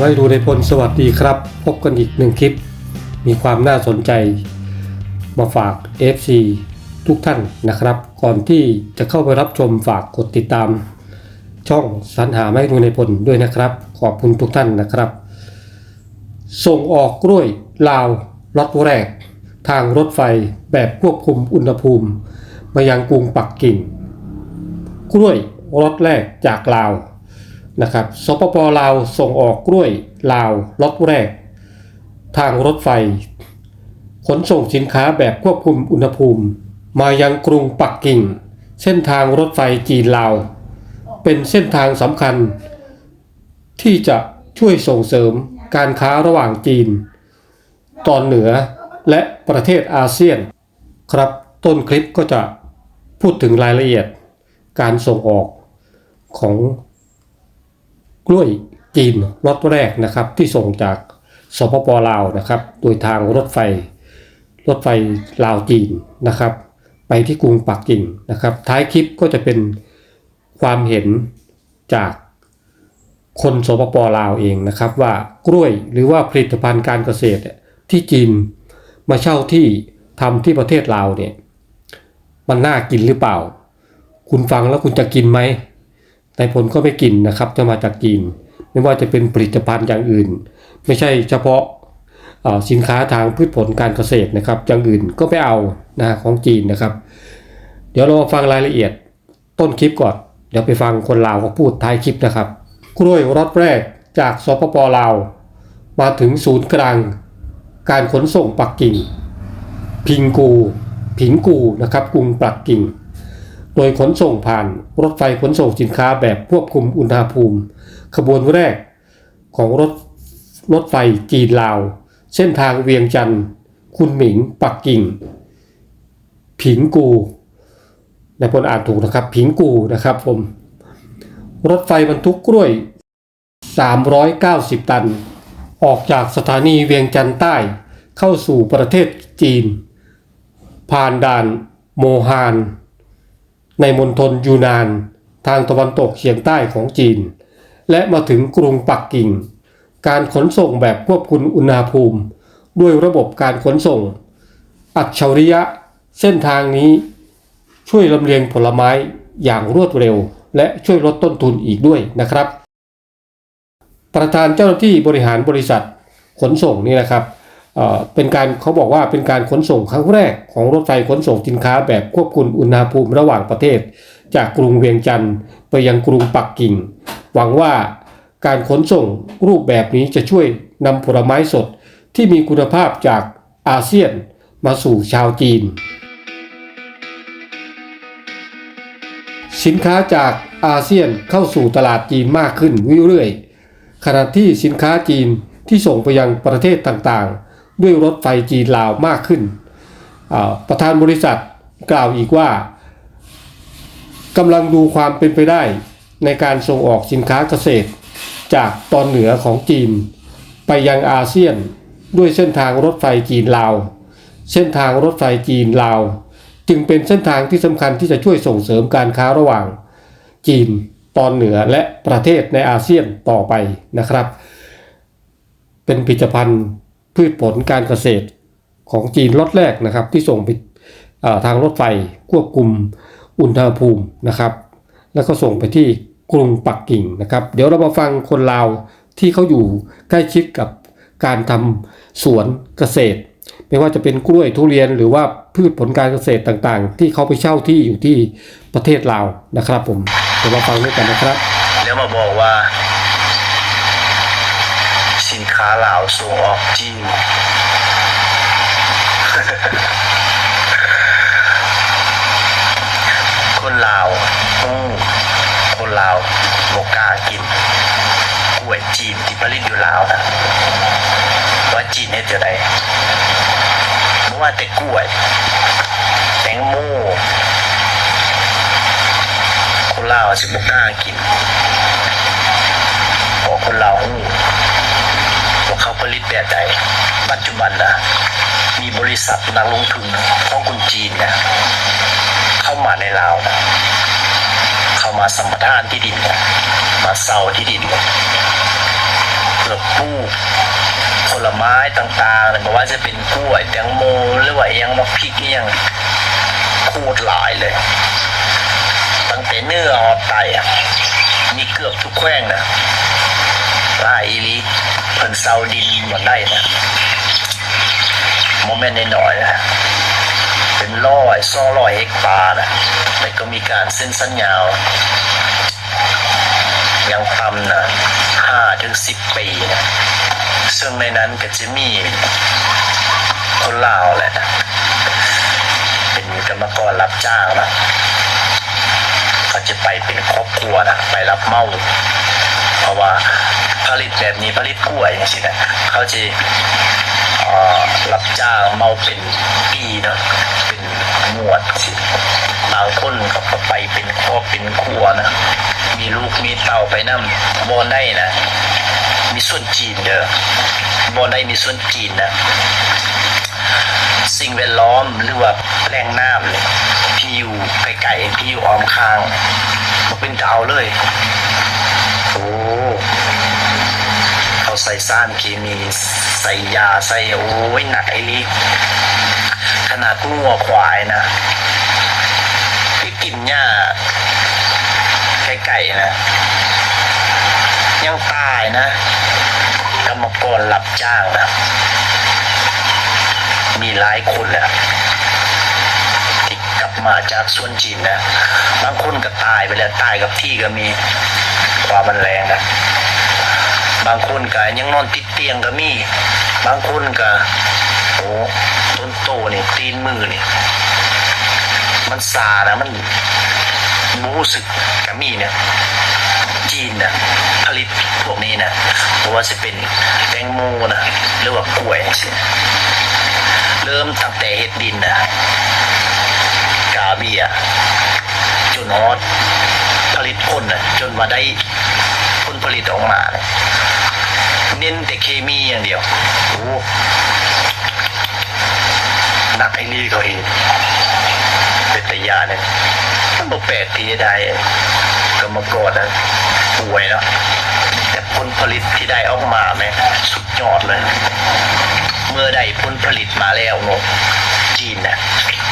ไม่รู้ในพลสวัสดีครับ พบกันอีกหนึ่งคลิป มีความน่าสนใจ มาฝาก FC ทุกท่านนะครับ ก่อนที่จะเข้าไปรับชมฝากกดติดตาม ช่องสรรหาไม่รู้ในพลด้วยนะครับ ขอบคุณทุกท่านนะครับ ส่งออกกล้วยลาวล็อตแรก ทางรถไฟแบบควบคุมอุณหภูมิ มายังกรุงปักกิ่ง กล้วยรถแรกจากลาว นะครับสปปลาวส่งออกกล้วยลาวล็อตแรก ทางรถไฟ ขนส่งสินค้าแบบควบคุมอุณหภูมิ มายังกรุงปักกิ่ง เส้นทางรถไฟจีนลาว เป็นเส้นทางสำคัญ ที่จะช่วยส่งเสริมการค้าระหว่างจีน ตอนเหนือและประเทศอาเซียน ครับต้นคลิปก็จะพูดถึงรายละเอียดการส่งออกของ กล้วยจีนรถแรกนะครับที่ส่งจากสปปลาวนะครับ โดยทางรถไฟ รถไฟลาวจีนนะครับ ไปที่กรุงปักกิ่งนะครับ ท้ายคลิปก็จะเป็นความเห็นจากคนสปปลาวเองนะครับ ว่ากล้วยหรือว่าผลิตภัณฑ์การเกษตรที่จีนมาเช่าที่ทำที่ประเทศลาวเนี่ยมันน่ากินหรือเปล่า คุณฟังแล้วคุณจะกินไหม นายผลก็ไม่กินนะครับจะมาจากจีน ไม่ว่าจะเป็นผลิตภัณฑ์อย่างอื่น ไม่ใช่เฉพาะสินค้าทางพืชผลการเกษตรนะครับอย่างอื่นก็ไม่เอานะของจีนนะครับ เดี๋ยวเรามาฟังรายละเอียดต้นคลิปก่อน เดี๋ยวไปฟังคนลาวเขาพูดท้ายคลิปนะครับกล้วยรถแรกจากสปปลาว มาถึงศูนย์กลาง การขนส่งปักกิ่ง พิงกู ผิงกูนะครับกรุงปักกิ่ง โดยขนส่งผ่านรถไฟขนส่งสินค้าแบบควบคุมอุณหภูมิ ขบวนแรกของรถรถไฟจีนลาว เส้นทางเวียงจันทร์คุณหมิง ปักกิ่ง ผิงกูในพลอ่านถูกนะครับ ผิงกูนะครับผม รถไฟบรรทุกกล้วย 390 ตัน ออกจากสถานีเวียงจันทร์ใต้ เข้าสู่ประเทศจีน ผ่านด่านโมฮาน ในมณฑลยูนาน ทางตะวันตกเฉียงใต้ของจีน และมาถึงกรุงปักกิ่ง การขนส่งแบบควบคุมอุณหภูมิ ด้วยระบบการขนส่ง อัจฉริยะเส้นทางนี้ช่วยลำเลียงผลไม้อย่างรวดเร็ว และช่วยลดต้นทุนอีกด้วยนะครับ ประธานเจ้าหน้าที่บริหารบริษัทขนส่งนี่นะครับ เป็นการเขาบอกว่าเป็นการขนส่งครั้งแรกของรถไฟขนส่งสินค้าแบบควบคุมอุณหภูมิระหว่างประเทศ จากกรุงเวียงจันทร์ไปยังกรุงปักกิ่ง หวังว่าการขนส่งรูปแบบนี้จะช่วยนำผลไม้สดที่มีคุณภาพจากอาเซียนมาสู่ชาวจีน สินค้าจากอาเซียนเข้าสู่ตลาดจีนมากขึ้นเรื่อยๆขณะที่สินค้าจีนที่ส่งไปยังประเทศต่างๆ ด้วยรถไฟจีนลาวมากขึ้น ประธานบริษัทกล่าวอีกว่ากำลังดูความเป็นไปได้ในการส่งออกสินค้าเกษตร จากตอนเหนือของจีน ไปยังอาเซียนด้วยเส้นทางรถไฟจีนลาว เส้นทางรถไฟจีนลาว จึงเป็นเส้นทางที่สำคัญที่จะช่วยส่งเสริมการค้าระหว่าง จีนตอนเหนือและประเทศในอาเซียนต่อไปนะครับ เป็นผลิตภัณฑ์ พืชผลการเกษตรของจีนล็อตแรกนะครับ ที่ส่งไปทางรถไฟควบคุมอุณหภูมินะครับ แล้วก็ส่งไปที่กรุงปักกิ่งนะครับ เดี๋ยวเรามาฟังคนลาวที่เขาอยู่ใกล้ชิดกับการทำสวนเกษตร ไม่ว่าจะเป็นกล้วยทุเรียนหรือว่าพืชผลการเกษตรต่างๆ ที่เขาไปเช่าที่อยู่ที่ประเทศลาวนะครับ ผมเดี๋ยวมาฟังด้วยกันนะครับแล้วมาบอกว่าาลาวส่งออกจีน คนลาวอืมคนลาวบอกกากินกล้วยจีนที่ผลิตอยู่ลาวนะว่าจีนเฮ็ดจะได้เพราะว่าแต่กล้วย แตงโมคนลาวสิบอกกล้ากิน แบบใดปัจจุบันนะมีบริษัทนักลงทุนของคนจีนเนี่ยเข้ามาในลาวนะเข้ามาสัมปทานที่ดินนี่ยมาเซาที่ดินเนี่ยเกือบปลูกผลไม้ต่างๆเลยบอว่าจะเป็นกล้วยแตงโมหรือว่ายังมะพริกยังคูดหลายเลย ตั้งแต่เนื้อหอดไตอะมีเกือบทุกแขวงนะ ลายอีหลีเพิ่นเซาดินหมดได้นะโมเมนต์น้อยๆนะเป็นร้อยสองร้อยเฮกตาร์นะแต่ก็มีการเส้นสัญญายังทำนะห้าถึงสิบปีนะซึ่งในนั้นก็จะมีคนลาวแหละ เป็นกรรมกรรับจ้างนะเขาจะไปเป็นครอบครัวนะไปรับเมาเพราะว่า ผลิตแบบนี้ผลิตกล้วยอย่างนี้นะเขาจะเอ่อรับจ้างเมาเป็นปีเนาะเป็นหมวดสิบางคนเขาก็ไปเป็นครอบเป็นครัวนะมีลูกมีเต่าไปนั่บอลได้นะ มีส่วนจีนเด้อบอลได้มีส่วนจีนนะสิ่งแวดล้อมหรือว่าแหล่งน้ำเนี่ยที่อยู่ไกลๆที่อยู่อ้อมข้างมันเป็นดาวเลย โอ้ ใส่สารเคมี ใส่ยาใส่โอ้ยหนักไอ้นี่ขนาดงัวควายนะที่กินหญ้าไก่ๆนะ ยังตายนะกรรมกรรับจ้างนะ มีหลายคนแหละที่กลับมาจากส่วนจีนนะ บางคนก็ตายไปแล้วตายกับที่ก็มีความมันแรงนะ บางคนก็ยังนอนติดเตียงก็มี บางคนก็โอ้ต้นโตนี่ตีนมือนี่มันซานะมันรู้สึกกามีเนี่ยจีนนะผลิตพวกนี้นะเพราะว่าจะเป็นแตงโมนะหรือว่ากล้วยสิเริ่มตั้งแต่เห็ดดินนะกาเบียจนฮอดผลิตผลนะจนมาได้ผลผลิตออกมานะ เน้นแต่เคมีอย่างเดียวโอ้หนักไอ้นี่เขาเองเป็นตยาเนี่ยมันบอกแปลกทีใดกรรมกรนะป่วยเนาะแต่ผลผลิตที่ได้ออกมาแม่งสุดยอดเลย เมื่อได้ผลผลิตมาแล้วเนอะจีนนะ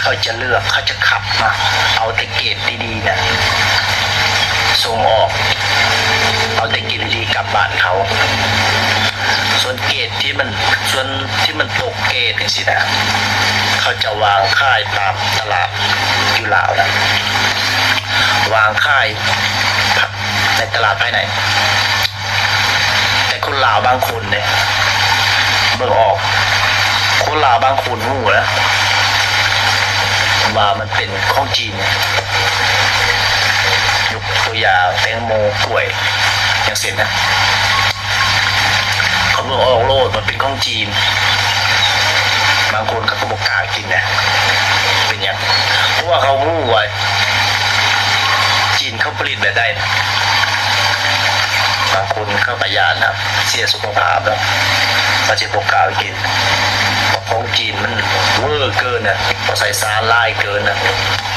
เขาจะเลือกเขาจะขับมาเอาแต่เกรดดีๆนะส่งออก เอาแต่กรดดีกลับบ้านเขา ส่วนเกรดที่มันส่วนที่มันตกเกรดนี่สินะเขาจะวางค่ายตามตลาดอยู่ลาวนะวางค่ายในตลาดภายใน แต่คนลาวบางคนเนี่ยเบิ่งออก คนลาวบางคนหูนะว่ามันเป็นของจีนยกตัวอย่างแตงโมกล้วย อย่างเสร็จนะเขาเบิ่งออกโลดมันเป็นของจีน บางคนเขาก็บอกกากินนะเป็นยังเพราะว่าเขารู้ว่าจีนเขาผลิตแบบได้นะบางคนเข้าประหยัดนะเสียสุขภาพแล้วมาจะบอกกล้ากินเพราะของจีนมันเวอร์เกินนะ ใส่สารลายเกินนะ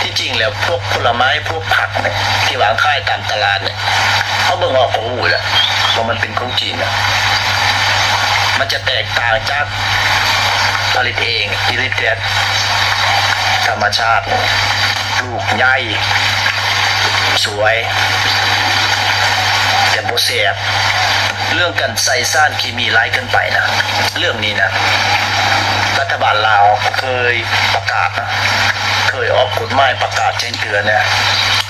ที่จริงแล้วพวกผลไม้พวกผักเนี่ยที่วางขายตามตลาดเนี่ยเขาเบิ่งออกของหูแหละว่ามันเป็นของจีนนะมันจะแตกต่างจากผลิตเองผลิตเองธรรมชาติ ลูกใหญ่สวยแต่โบเสียบเรื่องการใส่ซ่านเคมีไร้ายเกินไปนะ เรื่องนี้นะ รัฐบาลลาวเคยประกาศนะเคยออกกฎหมายประกาศแจ้งเตือนนะ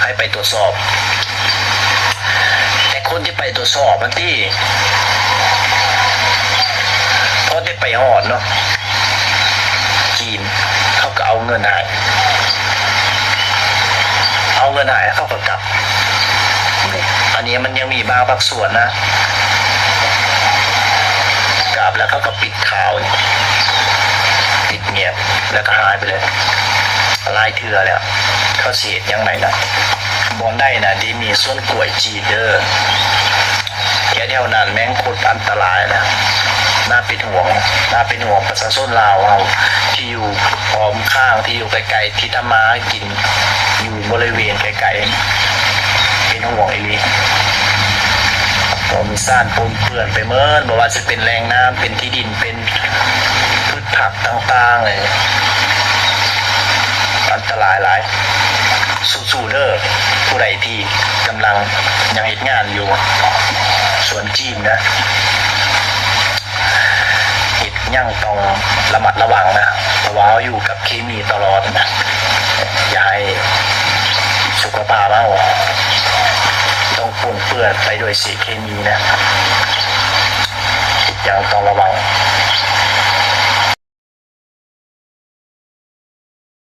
ให้ไปตรวจสอบ แต่คนที่ไปตรวจสอบมันที่เพราะได้ไปหอดเนาะจีนเขาก็เอาเงินหายเอาเงินหายเขาก็กลับ อันนี้มันยังมีบางบางส่วนนะกลับแล้วเขาก็ปิดข่าวนี่ย บแล้วก็หายไปเลยลายเถื่อแล้วเขาเสียดยังไงนะบอลได้นะที่มีส่วนกล้วยจีเดอร์แค่เท่านั้นแม่งคตรอันตรายนะน่าเป็นห่วงน่าเป็นห่วงประชาชนลาวเราที่อยู่พร้อมข้างที่อยู่ไกลๆที่ทำมาหากินอยู่บริเวณไกลๆเป็นห่วงไอ้นี่ก็มีสารปนเปื้อนไปเมินบอกว่าจะเป็นแรงน้ำเป็นที่ดินเป็น หักต่างๆเลยอันตรายหลายสู้ๆเด้อผู้ใดที่กำลังยังเหตุงานอยู่ส่วนจีนนะเหตุยังต้องระมัดระวังนะเพราะว่าอยู่กับเคมีตลอดนะอย่าให้สุขภาพเราต้องปนเปื้อนไปด้วยสีเคมีนะอย่างต้องระวัง